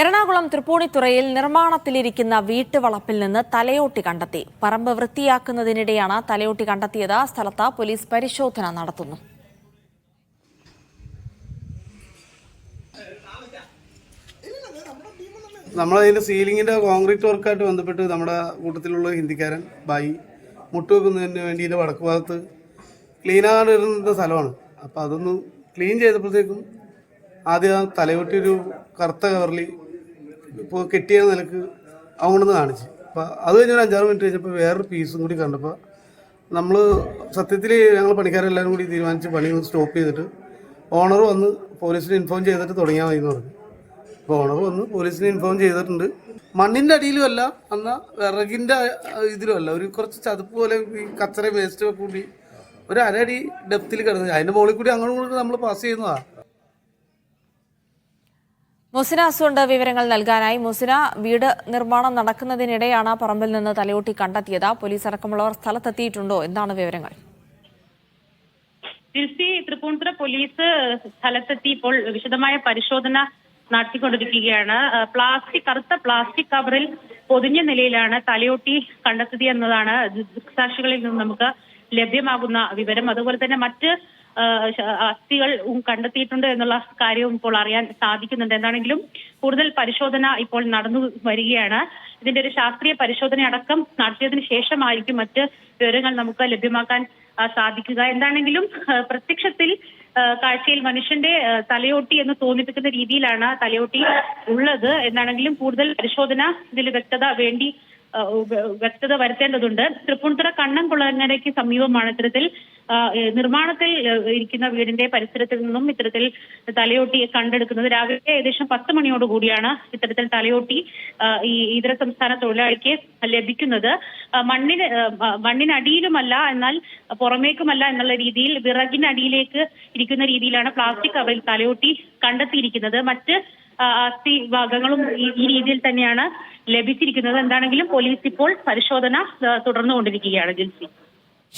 എറണാകുളം തൃപ്പൂണിത്തുറയിൽ നിർമ്മാണത്തിലിരിക്കുന്ന വീട്ടുവളപ്പിൽ നിന്ന് തലയോട്ടി കണ്ടെത്തി. പറമ്പ് വൃത്തിയാക്കുന്നതിനിടെയാണ് തലയോട്ടി കണ്ടെത്തിയത്. സ്ഥലത്ത് പോലീസ് പരിശോധന നടത്തുന്നു. നമ്മളതിന്റെ സീലിങ്ങിന്റെ കോൺക്രീറ്റ് വർക്കായിട്ട് ബന്ധപ്പെട്ട് നമ്മുടെ കൂട്ടത്തിലുള്ള ഹിന്ദിക്കാരൻ ബായി മുട്ടുവെക്കുന്നതിന് വേണ്ടിയിട്ട് വടക്ക് ഭാഗത്ത് ക്ലീനാകാണ്ടിരുന്ന സ്ഥലമാണ്. അപ്പോൾ അതൊന്ന് ക്ലീൻ ചെയ്തപ്പോഴത്തേക്കും ആദ്യം തലയോട്ടി ഒരു കറുത്ത കവറിൽ ഇപ്പോൾ കെട്ടിയ നിലയ്ക്ക് അങ്ങോട്ട് കാണിച്ചു. അപ്പോൾ അത് കഴിഞ്ഞൊരു അഞ്ചാറ് മിനിറ്റ് കഴിഞ്ഞപ്പോൾ വേറൊരു പീസും കൂടി കണ്ടപ്പോൾ നമ്മൾ സത്യത്തിൽ ഞങ്ങൾ പണിക്കാരെല്ലാവരും കൂടി തീരുമാനിച്ച് പണി സ്റ്റോപ്പ് ചെയ്തിട്ട് ഓണർ വന്ന് പോലീസിന് ഇൻഫോം ചെയ്തിട്ട് തുടങ്ങിയാൽ മതി എന്ന് പറഞ്ഞു. അപ്പോൾ ഓണർ വന്ന് പോലീസിന് ഇൻഫോം ചെയ്തിട്ടുണ്ട്. മണ്ണിന്റെ അടിയിലുമല്ല എന്നാൽ വിറകിന്റെ ഇതിലും അല്ല. ഒരു കുറച്ച് ചതുപ്പ് പോലെ ഈ കച്ചറ വേസ്റ്റ് ഒക്കെ കൂടി ഒരു അരടി ഡെപ്തിൽ കിടന്നു അതിന്റെ മുകളിൽ കൂടി അങ്ങോട്ടും കൂടി നമ്മൾ പാസ് ചെയ്യുന്നതാണ് മുസിന അസുണ്ട് വിവരങ്ങൾ നൽകാനായി മുസിന വീട് നിർമ്മാണം നടക്കുന്നതിനിടെയാണ് പറമ്പിൽ നിന്ന് തലയോട്ടി കണ്ടെത്തിയത്. പോലീസ് അടക്കമുള്ളവർ സ്ഥലത്തെത്തിയിട്ടുണ്ടോ? എന്താണ് വിവരങ്ങൾ? ജിൽസി തൃപ്പൂണിത്തുറ പോലീസ് സ്ഥലത്തെത്തി ഇപ്പോൾ വിശദമായ പരിശോധന നടത്തിക്കൊണ്ടിരിക്കുകയാണ്. പ്ലാസ്റ്റിക് കറുത്ത പ്ലാസ്റ്റിക് കവറിൽ പൊതിഞ്ഞ നിലയിലാണ് തലയോട്ടി കണ്ടെത്തിയത് എന്നതാണ് ദൃക്സാക്ഷികളിൽ നിന്ന് നമുക്ക് ലഭ്യമാകുന്ന വിവരം. അതുപോലെ തന്നെ മറ്റ് അസ്ഥികൾ കണ്ടെത്തിയിട്ടുണ്ട് എന്നുള്ള കാര്യവും ഇപ്പോൾ അറിയാൻ സാധിക്കുന്നുണ്ട്. എന്താണെങ്കിലും കൂടുതൽ പരിശോധന ഇപ്പോൾ നടന്നു വരികയാണ്. ഇതിന്റെ ഒരു ശാസ്ത്രീയ പരിശോധന അടക്കം നടത്തിയതിനു ശേഷമായിരിക്കും മറ്റ് വിവരങ്ങൾ നമുക്ക് ലഭ്യമാക്കാൻ സാധിക്കുക. എന്താണെങ്കിലും പ്രത്യക്ഷത്തിൽ കാഴ്ചയിൽ മനുഷ്യന്റെ തലയോട്ടി എന്ന് തോന്നിപ്പിക്കുന്ന രീതിയിലാണ് തലയോട്ടി ഉള്ളത്. എന്നാണെങ്കിലും കൂടുതൽ പരിശോധന ഇതിൽ വ്യക്തത വേണ്ടി വ്യക്തത വരുത്തേണ്ടതുണ്ട്. തൃപ്പൂണിത്തുറ കണ്ണൻകുളങ്ങരയ്ക്ക് സമീപമാണ് ഇത്തരത്തിൽ നിർമ്മാണത്തിൽ ഇരിക്കുന്ന വീടിന്റെ പരിസരത്തിൽ നിന്നും ഇത്തരത്തിൽ തലയോട്ടി കണ്ടെടുക്കുന്നത്. രാവിലെ ഏകദേശം പത്ത് മണിയോടുകൂടിയാണ് ഇത്തരത്തിൽ തലയോട്ടി ഈ ഇതര സംസ്ഥാന തൊഴിലാളിക്ക് ലഭിക്കുന്നത്. മണ്ണിന് മണ്ണിനടിയിലുമല്ല എന്നാൽ പുറമേക്കുമല്ല എന്നുള്ള രീതിയിൽ വിറകിനടിയിലേക്ക് ഇരിക്കുന്ന രീതിയിലാണ് പ്ലാസ്റ്റിക് കവറിൽ തലയോട്ടി കണ്ടെത്തിയിരിക്കുന്നത്. മറ്റ് അസ്ഥി ഭാഗങ്ങളും ഈ രീതിയിൽ തന്നെയാണ് ലഭിച്ചിരിക്കുന്നത്. എന്താണെങ്കിലും പോലീസ് ഇപ്പോൾ പരിശോധന തുടർന്നുകൊണ്ടിരിക്കുകയാണ് ജിൻസി.